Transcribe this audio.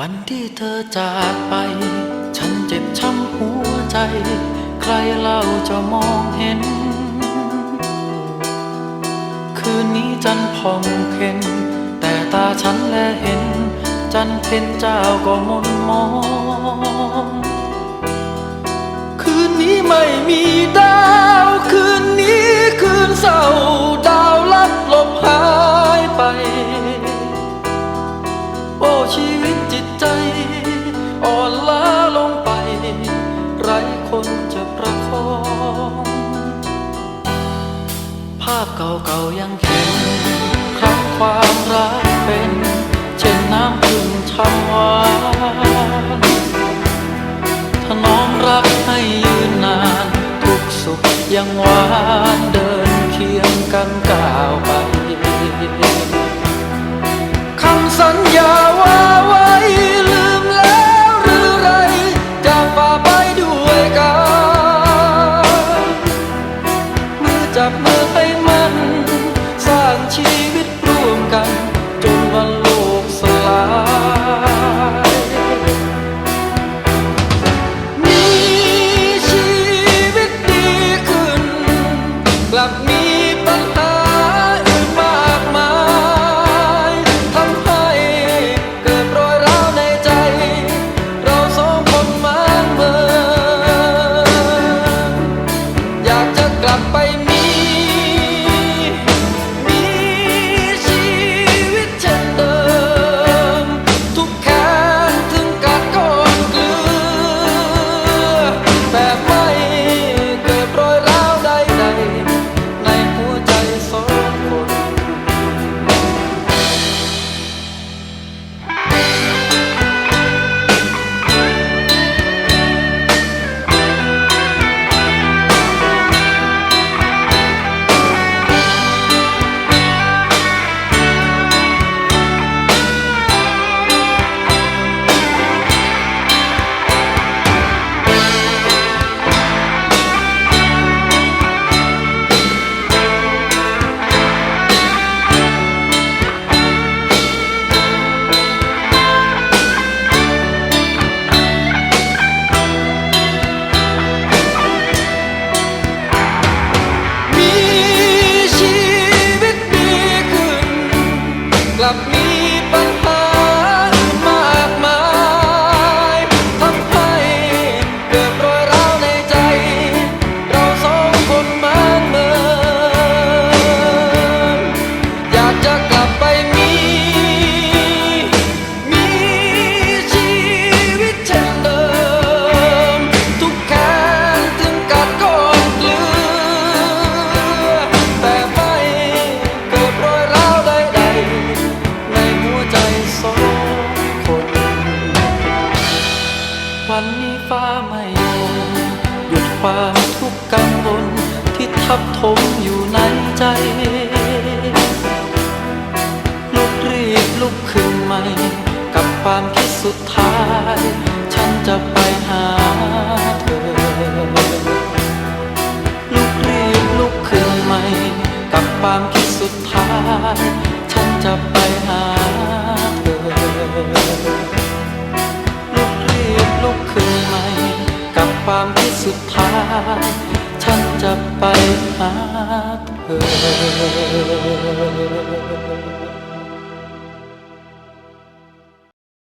วันที่เธอจากไป ฉันเจ็บช้ำหัวใจ ใครเล่าจะมองเห็น คืนนี้จันทร์ผ่องเพ็ญแต่ตาฉันแลเห็น จันเพ็ญเจ้าก็มนมอง คืนนี้ไม่มีดาว คืนนี้คืนเศร้าดาวลับหลบหายไป โอ้ชี จะประคอง ภาพเก่าๆยังเห็น ครั้งความรักเป็น เช่นน้ำพึ่งช่ำหวานถนอมรักให้ยืนนาน ทุกสุขยังหวานเดินเคียงกันก้าวไปคำสัญ ความทุกข์กังวลที่ทับถมอยู่ในใจ ลุกรีบลุกขึ้นใหม่ กับความคิดสุดท้าย ฉันจะไปหาเธอ ลุกรีบลุกขึ้นใหม่ กับความคิดสุดท้าย ฉันจะไปหาเธอ ลุกรีบลุกขึ้นามที่สุดท้าย ฉันจะไปหาเธอ